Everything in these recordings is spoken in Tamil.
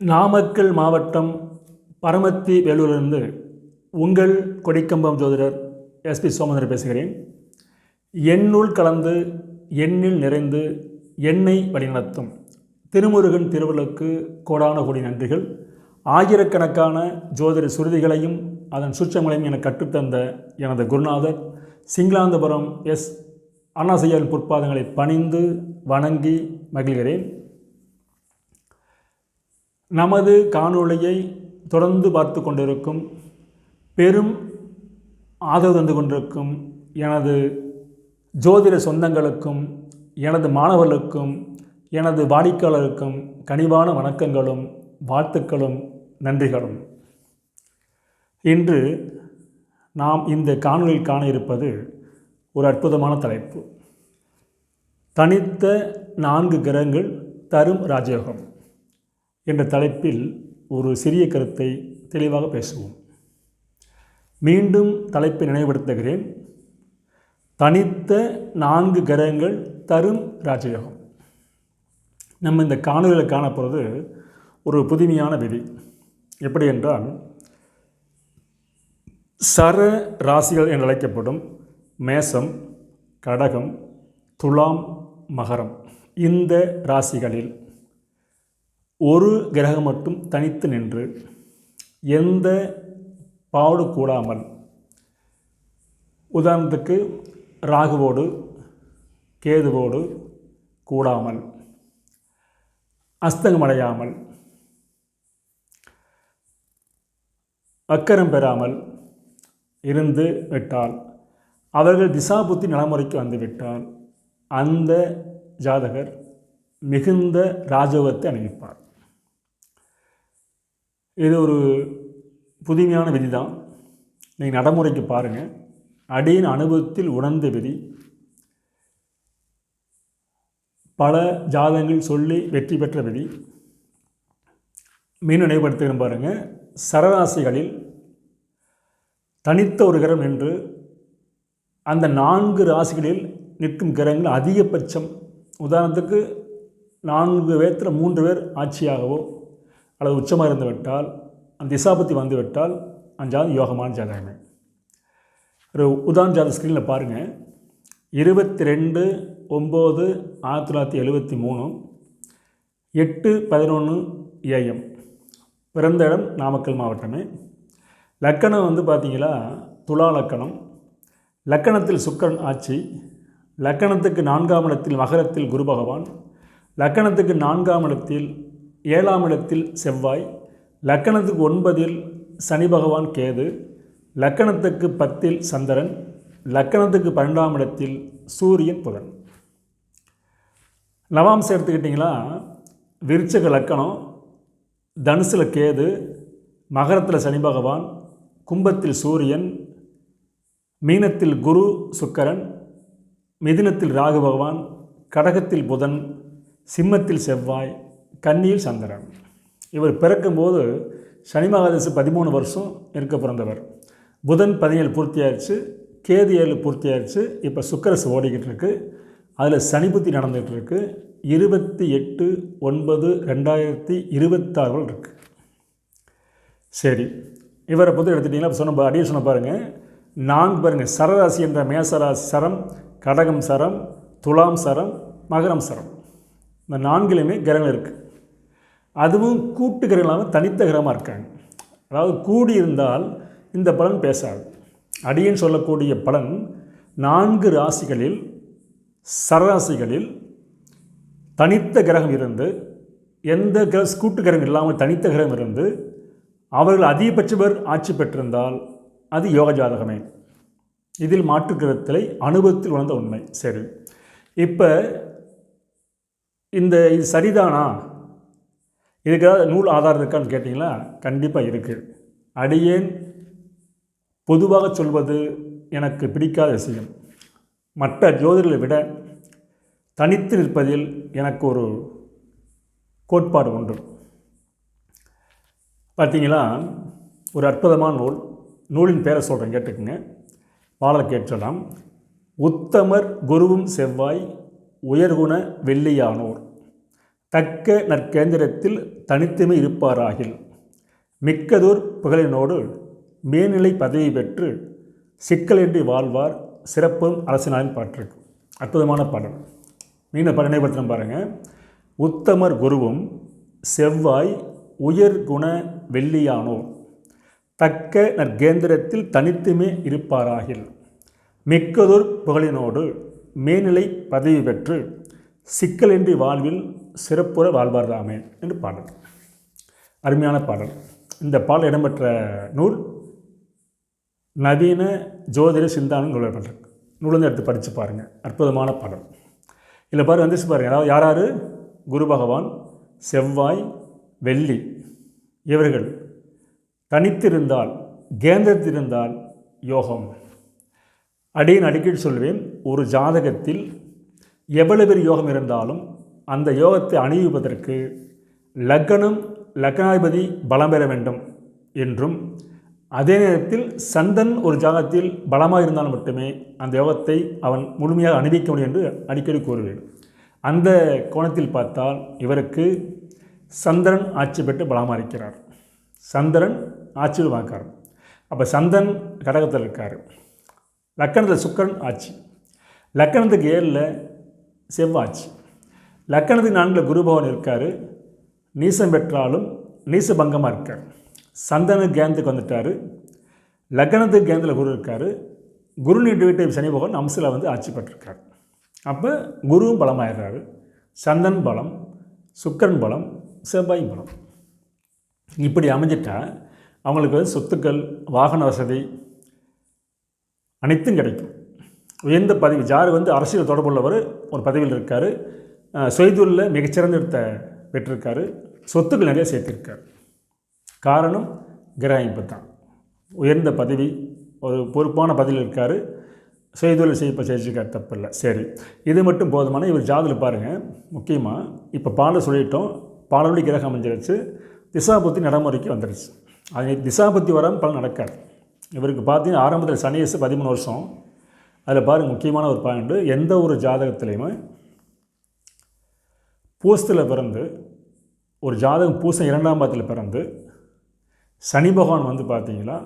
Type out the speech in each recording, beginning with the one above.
நாமக்கல் மாவட்டம் பரமத்தி வேலூரிலிருந்து உங்கள் கொடிக்கம்பம் ஜோதிடர் எஸ்பி சோமந்தர் பேசுகிறேன். எண்ணுள் கலந்து எண்ணில் நிறைந்து எண்ணெய் வழிநடத்தும். திருமுருகன் திருவள்ளுக்கு கோடான கோடி நன்றிகள். ஆயிரக்கணக்கான ஜோதிட சுருதிகளையும் அதன் சுற்றங்களையும் எனக்கு கற்றுத்தந்த எனது குருநாதர் சிங்களாந்தபுரம் எஸ் அண்ணாசையால் பொற்பாதங்களை பணிந்து வணங்கி மகிழ்கிறேன். நமது காணொளியை தொடர்ந்து பார்த்து கொண்டிருக்கும் பெரும் ஆதரவு தந்து கொண்டிருக்கும் எனது ஜோதிட சொந்தங்களுக்கும் எனது மாணவர்களுக்கும் எனது வாடிக்கையாளருக்கும் கனிவான வணக்கங்களும் வாழ்த்துக்களும் நன்றிகளும். இன்று நாம் இந்த காணொலியில் காண இருப்பது ஒரு அற்புதமான தலைப்பு. தனித்த நான்கு கிரகங்கள் தரும் ராஜயோகம் என்ற தலைப்பில் ஒரு சிறிய கருத்தை தெளிவாக பேசுவோம். மீண்டும் தலைப்பை நினைவுபடுத்துகிறேன். தனித்த நான்கு கிரகங்கள் தரும் ராஜயோகம். நம்ம இந்த காணொலியில் காணப்போகிறது ஒரு புதுமையான விதி. எப்படி என்றால் சர ராசிகள் என்று அழைக்கப்படும் மேசம் கடகம் துலாம் மகரம். இந்த ராசிகளில் ஒரு கிரகம் மட்டும் தனித்து நின்று எந்த பாடு கூடாமல் உதாரணத்துக்கு ராகுவோடு கேதுவோடு கூடாமல் அஸ்தங்கமடையாமல் அக்கரம் பெறாமல் இருந்து விட்டால் அவர்கள் திசாபுத்தி நடைமுறைக்கு வந்துவிட்டால் அந்த ஜாதகர் மிகுந்த ராஜவத்தை அணிவிப்பார். இது ஒரு புதுமையான விதி தான் நீங்கள் நடைமுறைக்கு பாருங்கள் அடியின் அனுபவத்தில் உணர்ந்த விதி. பல ஜாதகங்கள் சொல்லி வெற்றி பெற்ற விதி. மீன் நினைவுபடுத்துகிறேன் பாருங்கள் சரராசிகளில் தனித்த ஒரு கிரம் என்று அந்த நான்கு ராசிகளில் நிற்கும் கிரகங்கள் அதிகபட்சம். உதாரணத்துக்கு நான்கு பேர்த்தில் மூன்று பேர் ஆட்சியாகவோ அல்லது உச்சமாக இருந்து விட்டால் அந்த திசாபத்தி வந்து விட்டால் அந்த யோகமான ஜாதகமே. ஒரு உதாரண ஜாத ஸ்க்ரீனில் பாருங்கள் இருபத்தி ரெண்டு ஒம்பது ஆயிரத்தி தொள்ளாயிரத்தி எழுபத்தி மூணு எட்டு பதினொன்று ஏஎம். பிறந்த இடம் நாமக்கல் மாவட்டமே. லக்கணம் வந்து பார்த்திங்களா துலா லக்கணம். லக்கணத்தில் சுக்கரன் ஆட்சி லக்கணத்துக்கு நான்காம் இடத்தில் மகரத்தில் குரு பகவான் லக்கணத்துக்கு நான்காம் இடத்தில் ஏழாம் இடத்தில் செவ்வாய் லக்கணத்துக்கு ஒன்பதில் சனி பகவான் கேது லக்கணத்துக்கு பத்தில் சந்திரன் லக்கணத்துக்கு பன்னெண்டாம் இடத்தில் சூரியன் புதன். நவாம்சம் எடுத்துக்கிட்டிங்களா? விருச்சக லக்கணம் தனுசில் கேது மகரத்தில் சனி பகவான் கும்பத்தில் சூரியன் மீனத்தில் குரு சுக்கரன் மிதினத்தில் ராகு பகவான் கடகத்தில் புதன் சிம்மத்தில் செவ்வாய் கன்னியில் சந்திரன். இவர் பிறக்கும்போது சனி மகாதேசி பதிமூணு வருஷம் இருக்க பிறந்தவர். புதன் பதினேழு பூர்த்தியாயிடுச்சு கேது ஏழு பூர்த்தியாயிடுச்சு இப்போ சுக்கரசு ஓடிக்கிட்டு இருக்கு அதில் சனி புத்தி நடந்துகிட்டு இருக்கு இருபத்தி எட்டு ஒன்பது ரெண்டாயிரத்தி இருபத்தாறு இருக்குது சரி இவரை பொறுத்து எடுத்துட்டிங்கன்னா சொன்ன அடியே சொன்ன பாருங்கள் நான்கு பாருங்கள் சரராசி என்ற மேசராசி சரம் கடகம் சரம் துலாம் சரம் மகரம் சரம். இந்த நான்கிலையுமே கிரகங்கள் இருக்குது அதுவும் கூட்டு கிரகம் இல்லாமல் தனித்த கிரகமாக இருக்காங்க. அதாவது கூடி இருந்தால் இந்த பலன் பேசாது. அடியன் சொல்லக்கூடிய பலன் நான்கு ராசிகளில் சரராசிகளில் தனித்த கிரகம் இருந்து எந்த கிர கூட்டு கிரகம் இல்லாமல் தனித்த கிரகம் இருந்து அவர்கள் அதிகபட்ச பேர் ஆட்சி பெற்றிருந்தால் அது யோக ஜாதகமே. இதில் மாற்று அனுபவத்தில் உணர்ந்த உண்மை. சரி. இப்போ இந்த இது சரிதானா? இதுக்காக நூல் ஆதாரம் இருக்கான்னு கேட்டிங்களா? கண்டிப்பாக இருக்குது அடியேன் பொதுவாக சொல்வது எனக்கு பிடிக்காத விஷயம். மற்ற ஜோதிடர்களை விட தனித்து நிற்பதில் எனக்கு ஒரு கோட்பாடு உண்டு. பார்த்தீங்களா? ஒரு அற்புதமான நூல். நூலின் பேரை சொல்கிறேன் கேட்டுக்குங்க. பாடலை கேட்கலாம் உத்தமர் குருவும் செவ்வாய் உயர்குண வெள்ளியானோர். தக்க நற்கேந்திரத்தில் தனித்துமை இருப்பாராகில். மிக்கதோர் புகழினோடு மேல்நிலை பதவி பெற்று சிக்கலின்றி வாழ்வார் சிறப்பும் அரசினாலின் பாட்டிருக்கு அற்புதமான பாடல். மீண்டும் படம் நினைவுபடுத்தணும் பாருங்கள் உத்தமர் குருவும் செவ்வாய் உயர் குண வெள்ளியானோர். தக்க நற்கேந்திரத்தில் தனித்துமே இருப்பாராகில். மிக்கதொரு புகழினோடு மேல்நிலை பதவி பெற்று சிக்கலின்றி வாழ்வில் சிறப்புற வாழ்வார்தாமே என்று பாடல். அருமையான பாடல். இந்த பாடல் இடம்பெற்ற நூல் நவீன ஜோதிட சிந்தானம் கொள்ளப்பட்டிருக்கு நூலந்து எடுத்து படித்து பாருங்கள் அற்புதமான பாடல். இதில் பாரு வந்துச்சு பாருங்கள் அதாவது யார் யார்? குரு பகவான் செவ்வாய் வெள்ளி இவர்கள். தனித்திருந்தால் கேந்திரத்திருந்தால் யோகம். அடியின் அடிக்கடி சொல்வேன் ஒரு ஜாதகத்தில் எவ்வளவு பெரிய யோகம் இருந்தாலும் அந்த யோகத்தை அணிவிப்பதற்கு லக்னம் லக்னாதிபதி பலம் பெற வேண்டும் என்றும் அதே நேரத்தில் சந்தன் ஒரு ஜாதகத்தில் பலமாக இருந்தால் மட்டுமே அந்த யோகத்தை அவன் முழுமையாக அணிவிக்க முடியும் என்று அடிக்கடி கூறுவேன். அந்த கோணத்தில் பார்த்தால் இவருக்கு சந்திரன் ஆட்சி பெற்று பலமாக இருக்கிறார். சந்திரன் ஆட்சியில் வாக்கார் அப்போ சந்தன் கடகத்தில் இருக்கார். லக்கணத்தில் சுக்கரன் ஆட்சி. லக்கணத்துக்கு ஏழில் செவ்வாட்சி லக்கணத்துக்கு நான்கில் குருபவன் இருக்கார். நீசம் பெற்றாலும் நீச பங்கமாக இருக்கார். சந்தனு கேந்துக்கு வந்துட்டார். லக்னத்துக்கு கேந்தில் குரு இருக்கார். குரு நீட்டு வீட்டை சனி பகவான் அம்சில் வந்து ஆட்சி பெற்றிருக்கார். அப்போ குருவும் பலமாயிடுறாரு. சந்தன் பலம் சுக்கரன் பலம் செவ்வாய் பலம். இப்படி அமைஞ்சிட்டா அவங்களுக்கு வந்து சொத்துக்கள் வாகன வசதி அனைத்தும் கிடைக்கும். உயர்ந்த பதவி ஜார் வந்து அரசியல் தொடர்புள்ளவர் ஒரு பதவியில் இருக்கார். சுயதொழில் மிகச்சிறந்த இடத்தை பெற்றிருக்காரு. சொத்துக்கள் நிறைய சேர்த்திருக்கார். காரணம் கிரகிப்பு தான். உயர்ந்த பதவி ஒரு பொறுப்பான பதவியில் இருக்கார். சுயதொழில் செய்ய செஞ்சுருக்கார் தப்பில்லை. சரி. இது மட்டும் போதுமான இவர் ஜாதில் பாருங்கள் முக்கியமாக இப்போ பாலை சொல்லிட்டோம். பாலவழி கிரகம் அமைஞ்சிருச்சு. திசாபுத்தி நடைமுறைக்கு வந்துடுச்சு அது திசாபத்தி வராமல் பலன் நடக்காது. இவருக்கு பார்த்தீங்கன்னா ஆரம்பத்தில் சனியசு பதிமூணு வருஷம். அதில் பாருங்கள் முக்கியமான ஒரு பாயிண்ட்டு எந்த ஒரு ஜாதகத்துலேயுமே பூசத்தில் பிறந்து ஒரு ஜாதகம் பூசம் இரண்டாம் பாதத்தில் பிறந்து சனி பகவான் வந்து பார்த்தீங்கன்னா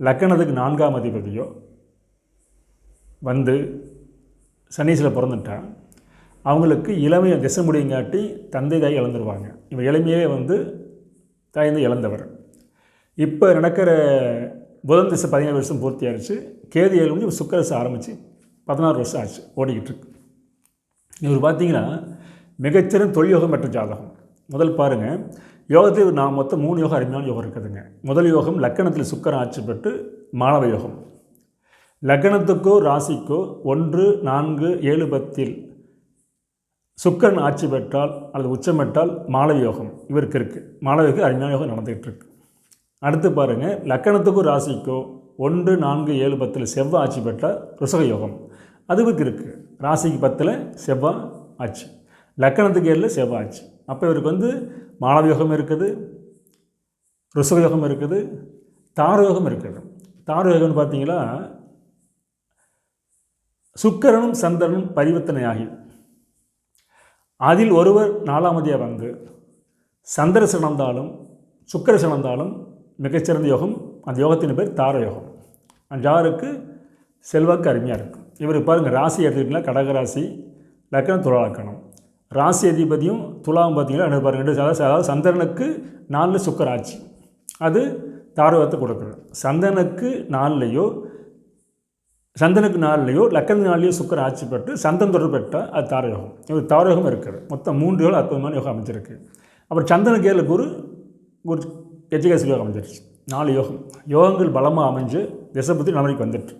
லக்கணத்துக்கு நான்காம் அதிபதியோ வந்து சனீஸில் பிறந்துட்டா அவங்களுக்கு இளமையை திசை முடியுங்காட்டி தந்தை தாய் இழந்துருவாங்க. இவன் இளமையே வந்து தாய்ந்து இழந்தவர். இப்போ நடக்கிற புதன் திசை பதினேழு வருஷம் பூர்த்தி ஆயிடுச்சு. கேது ஏழு முடிஞ்சு சுக்கரசு ஆரம்பித்து பதினாறு வருஷம் ஆச்சு ஓடிக்கிட்டு இருக்கு. இவர் பார்த்தீங்கன்னா மிகச்சிறந்த தொழில் யோகம் பெற்ற ஜாதகம். முதல் பாருங்கள் யோகத்தில் நான் மொத்தம் மூணு யோகம் அருமையான யோகம் இருக்குதுங்க. முதல் யோகம் லக்கணத்தில் சுக்கரன் ஆட்சி பெற்று மாணவ யோகம். லக்கணத்துக்கோ ராசிக்கோ ஒன்று நான்கு ஏழு பத்தில் சுக்கரன் ஆட்சி பெற்றால் அல்லது உச்சமிட்டால் மாலவ யோகம் இவருக்கு இருக்குது மாலவிக்கு அருமையான யோகம் நடந்துகிட்டு இருக்கு. அடுத்து பாருங்கள் லக்கணத்துக்கும் ராசிக்கோ ஒன்று நான்கு ஏழு பத்தில் செவ்வாய் ஆட்சி பெற்ற ருசக யோகம். அதுவுக்கு இருக்குது ராசிக்கு பத்தில் செவ்வாய் ஆட்சி. லக்கணத்துக்கு ஏழில் செவ்வாய் ஆட்சி. அப்போ இவருக்கு வந்து மாணவ யோகம் இருக்குது ருசக யோகம் இருக்குது தார யோகம் இருக்குது. தார யோகம்னு பார்த்தீங்களா சுக்கரனும் சந்திரனும் பரிவர்த்தனையாகி. அதில் ஒருவர் நாலாமதியாக வந்து சந்திர சிறந்தாலும் சுக்கர சிறந்தாலும் மிகச்சிறந்த யோகம். அந்த யோகத்தின் பேர் தார யோகம். அந்த ஜாருக்கு செல்வாக்கு அருமையாக இருக்கும் இவர் பாருங்கள் ராசி எடுத்துக்கிட்டிங்கன்னா கடகராசி லக்கணம் துலாக்கணம் ராசி அதிபதியும் துலாம் பார்த்தீங்கன்னா பாருங்கள் ரெண்டு அதாவது சந்திரனுக்கு நாலில் சுக்கர் ஆட்சி. அது தாரகத்தை கொடுக்குறது சந்தனுக்கு நாலுலேயோ சந்தனுக்கு நாள்லையோ லக்கண நாள்லையோ சுக்கர ஆட்சி பெற்று சந்தன் தொடர்பு பெற்றால் அது தாரயோகம் இது தாரயோகம் இருக்குது. மொத்தம் மூன்று யோகம் அற்புதமான யோகம் அமைஞ்சிருக்கு. அப்புறம் சந்தனுக்கு ஏழு குரு குரு எஜுகேஷன் யோகம் வந்துடுச்சு. நாலு யோகம். யோகங்கள் பலமாக அமைஞ்சு திசபுத்தி நிலைமைக்கு வந்துட்டு.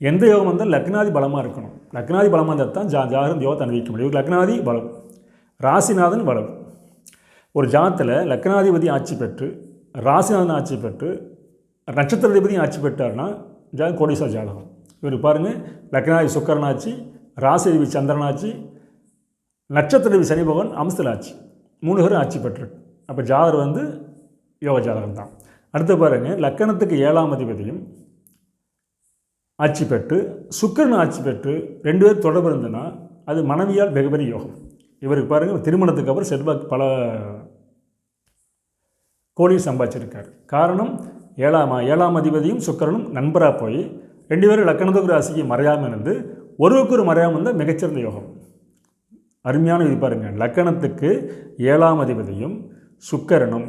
எந்த யோகம் வந்தால் லக்னாதி பலமாக இருக்கணும். லக்னாதி பலமாக இருந்தால் தான் ஜா ஜாகரம் யோகத்தை அனுபவிக்க முடியும். லக்னாதி பலம். ராசிநாதன் பலம். ஒரு ஜாத்தில் லக்னாதிபதி ஆட்சி பெற்று ராசிநாதன் ஆட்சி பெற்று நட்சத்திராதிபதியும் ஆட்சி பெற்றார்னா ஜா கோடீஸ்வர ஜாதகம். இவர் பாருங்கள் லக்னாதி சுக்கரனாச்சு ராசிதேவி சந்திரனாச்சு நட்சத்திரவி சனி பகவான் அம்சத்தில் ஆச்சு. மூணு பேரும் ஆட்சி பெற்றிருக்கு அப்போ ஜாதர் வந்து யோகஜாதகம் தான் அடுத்து பாருங்கள் லக்கணத்துக்கு ஏழாம் அதிபதியும் ஆட்சி பெற்று சுக்கரன் ஆட்சி பெற்று ரெண்டு பேர் தொடர்பு இருந்ததுன்னா அது மனைவியால் மிகப்பெரிய யோகம். இவருக்கு பாருங்கள் திருமணத்துக்கு அப்புறம் செல்வாக்கு பல கோடி சம்பாதிச்சிருக்கார். காரணம் ஏழாம் ஏழாம் அதிபதியும் சுக்கரனும் நண்பராக போய் ரெண்டு பேரும் லக்கணத்துக்கு ராசிக்கு மறையாமல் இருந்து ஒருவருக்கு ஒரு மறையாமல் இருந்தால் மிகச்சிறந்த யோகம். அருமையான இது பாருங்கள் லக்கணத்துக்கு ஏழாம் அதிபதியும் சுக்கரனும்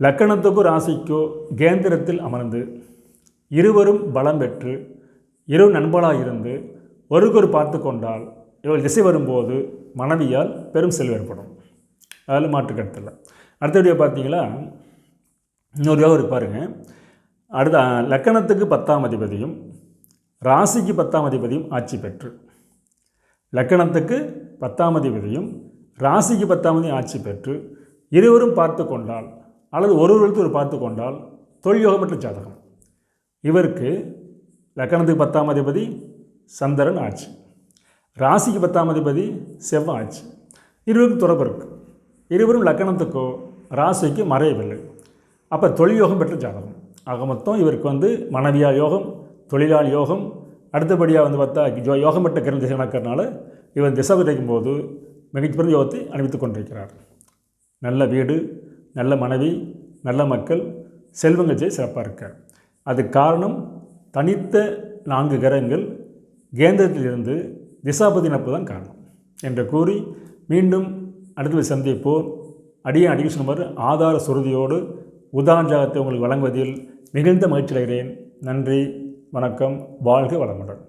லக்கணத்துக்கோ ராசிக்கோ கேந்திரத்தில் அமர்ந்து இருவரும் பலம் பெற்று இரு நண்பர்களாக இருந்து ஒருக்கொரு பார்த்து கொண்டால் இவள் திசை வரும்போது மனைவியால் பெரும் செல்வம் ஏற்படும். அதில் மாற்றுக்கடத்தில் அடுத்தபடியாக பார்த்தீங்களா? இன்னொரு யோகம் இருக்கு பாருங்க. அடுத்த லக்கணத்துக்கு பத்தாம் அதிபதியும் ராசிக்கு பத்தாம் அதிபதியும் ஆட்சி பெற்று லக்கணத்துக்கு பத்தாம் அதிபதியும் ராசிக்கு பத்தாம் அதிபதியும் ஆட்சி பெற்று இருவரும் பார்த்து கொண்டால் அல்லது ஒரு ஒரு பார்த்து கொண்டால் தொழில் பெற்ற ஜாதகம். இவருக்கு லக்கணத்துக்கு பத்தாம் அதிபதி சந்திரன் ஆச்சு ராசிக்கு பத்தாம் அதிபதி செவ்வாய் ஆச்சு இருவருக்கும் தொடர்பு இருக்கு. இருவரும் லக்கணத்துக்கோ ராசிக்கு மறையவில்லை. அப்போ தொழில் யோகம் பெற்ற ஜாதகம். ஆக மொத்தம் இவருக்கு வந்து மனைவியா யோகம் தொழிலாளி யோகம் அடுத்தபடியாக வந்து பார்த்தா ஜோ யோகம் பெற்ற கிரண் திசை நடக்கிறனால இவர் திசை விதைக்கும் போது மிகச்சிறந்த யோகத்தை அணிவித்துக் கொண்டிருக்கிறார். நல்ல வீடு நல்ல மனைவி நல்ல மக்கள் செல்வங்கள் ஜெய் சிறப்பாக இருக்கார் அது காரணம் தனித்த நான்கு கிரகங்கள் கேந்திரத்திலிருந்து திசாபதி நட்பு தான் காரணம் என்று கூறி மீண்டும் அடுத்த சந்திப்போர் அடியே அடிக்க சொன்னவர் ஆதார சுருதியோடு உதாரணத்தை உங்களுக்கு வழங்குவதில் மிகுந்த மகிழ்ச்சி அடைகிறேன். நன்றி வணக்கம் வாழ்க வளமுடன்.